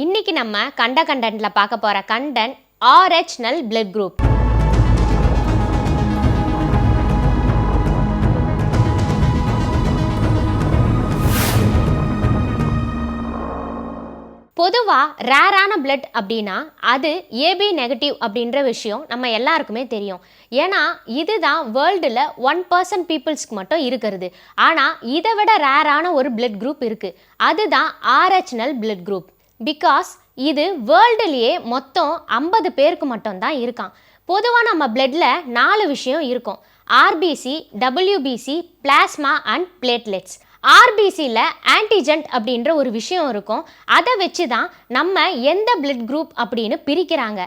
இன்னைக்கு நம்ம கண்ட கண்டன்ட்ல பார்க்க போற content Rh null blood group பொதுவாக ரேரான பிளட் அப்படின்னா அது ஏபி நெகட்டிவ் அப்படின்ற விஷயம் நம்ம எல்லாருக்குமே தெரியும். ஏன்னா இதுதான் வேர்ல்டில் ஒன் பர்சன்ட் பீப்புள்ஸ்க்கு மட்டும் இருக்கிறது. ஆனால் இதை விட ரேரான ஒரு பிளட் குரூப் இருக்குது அதுதான் ஆர்ஹெச்னல் பிளட் குரூப் பிகாஸ் இது வேர்ல்டுலேயே மொத்தம் ஐம்பது பேருக்கு மட்டும்தான் இருக்கான் பொதுவாக நம்ம பிளட்டில் நாலு விஷயம் இருக்கும். RBC WBC plasma and platelets ஆர்பிசியில் antigen அப்படின்ற ஒரு விஷயம் இருக்கும். அதை வச்சு தான் நம்ம எந்த பிளட் குரூப் அப்படின்னு பிரிக்கிறாங்க.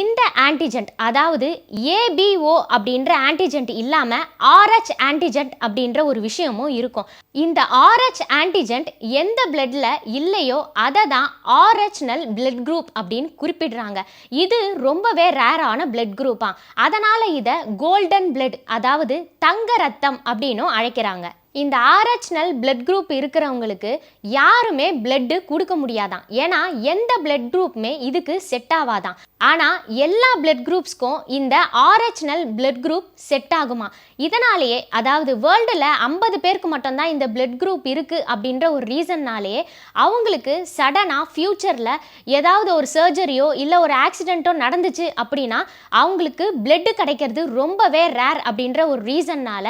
இந்த ஆன்டிஜென்ட் அதாவது ஏபிஓ அப்படின்ற ஆன்டிஜென்ட் இல்லாமல் ஆர்ஹெச் ஆன்டிஜென்ட் அப்படின்ற ஒரு விஷயமும் இருக்கும். இந்த ஆர்ஹெச் ஆன்டிஜென்ட் எந்த பிளட்டில் இல்லையோ அதை தான் ஆர்ஹெச்னல் பிளட் குரூப் அப்படின்னு குறிப்பிடுறாங்க. இது ரொம்பவே ரேரான பிளட் குரூப்பாக அதனால் இதை கோல்டன் பிளட் அதாவது தங்க ரத்தம் அப்படின்னும் அழைக்கிறாங்க. இந்த ஆர்ஹெச்னல் பிளட் குரூப் இருக்கிறவங்களுக்கு யாருமே பிளட்டு கொடுக்க முடியாதான். ஏன்னா எந்த பிளட் குரூப்புமே இதுக்கு செட் ஆகாதான் ஆனால் எல்லா பிளட் குரூப்ஸ்க்கும் இந்த ஆர்ஹெச்னல் பிளட் குரூப் செட் ஆகுமா? இதனாலேயே அதாவது வேர்ல்டில் ஐம்பது பேருக்கு மட்டும்தான் இந்த பிளட் குரூப் இருக்குது அப்படின்ற ஒரு ரீசன்னாலேயே அவங்களுக்கு சடனாக ஃப்யூச்சரில் ஏதாவது ஒரு சர்ஜரியோ இல்லை ஒரு ஆக்சிடெண்ட்டோ நடந்துச்சு அப்படின்னா அவங்களுக்கு பிளட்டு கிடைக்கிறது ரொம்பவே ரேர் அப்படின்ற ஒரு ரீசன்னால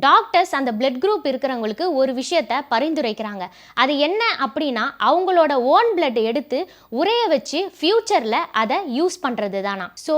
டாக்டர்ஸ் அந்த பிளட் குரூப் இருக்கிறவங்களுக்கு ஒரு விஷயத்த பரிந்துரைக்கிறாங்க. அது என்ன அப்படின்னா அவங்களோட ஓன் பிளட் எடுத்து உரைய வச்சு ஃப்யூச்சரில் அதை யூஸ் பண்ணுறது தானா ஸோ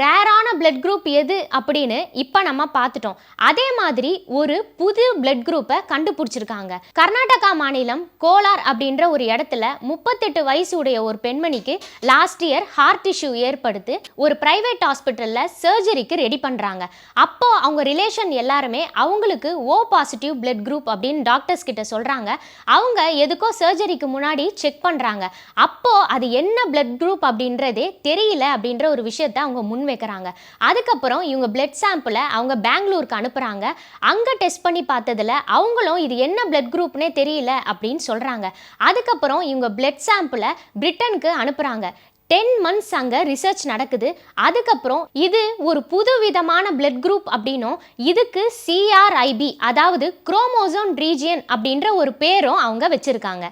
ரேரான பிளட் குரூப் எது அப்படின்னு இப்போ நம்ம பார்த்துட்டோம். அதே மாதிரி ஒரு புது பிளட் குரூப்பை கண்டுபிடிச்சிருக்காங்க. கர்நாடகா மாநிலம் கோலார் அப்படின்ற ஒரு இடத்துல முப்பத்தெட்டு வயசு உடைய ஒரு பெண்மணிக்கு லாஸ்ட் இயர் ஹார்ட் இஷ்யூ ஏற்படுத்தி ஒரு பிரைவேட் ஹாஸ்பிட்டலில் சர்ஜரிக்கு ரெடி பண்ணுறாங்க அப்போ அவங்க ரிலேஷன் எல்லாருமே அவங்களுக்கு ஓ பாசிட்டிவ் பிளட் குரூப் அப்படின்னு டாக்டர்ஸ் கிட்ட சொல்கிறாங்க அவங்க எதுக்கோ சர்ஜரிக்கு முன்னாடி செக் பண்ணுறாங்க அப்போது அது என்ன பிளட் குரூப் அப்படின்றதே தெரியல அப்படின்ற ஒரு விஷயத்த அவங்க முன் வைக்கிறாங்க அதுக்கப்புறம் இவங்க பிளட் சாம்பிளை அவங்க பெங்களூருக்கு அனுப்புகிறாங்க அங்கே டெஸ்ட் பண்ணி பார்த்ததுல அவங்களும் இது என்ன பிளட் குரூப்னே தெரியல அப்படின்னு சொல்கிறாங்க அதுக்கப்புறம் இவங்க பிளட் சாம்பிளை பிரிட்டனுக்கு அனுப்புகிறாங்க டென் மந்த்ஸ் அங்கே ரிசர்ச் நடக்குது. அதுக்கப்புறம் இது ஒரு புது விதமான பிளட் குரூப் அப்படின்னும் இதுக்கு சிஆர்ஐபி அதாவது குரோமோசோம் ரீஜியன் அப்படின்ற ஒரு பேரும் அவங்க வச்சுருக்காங்க.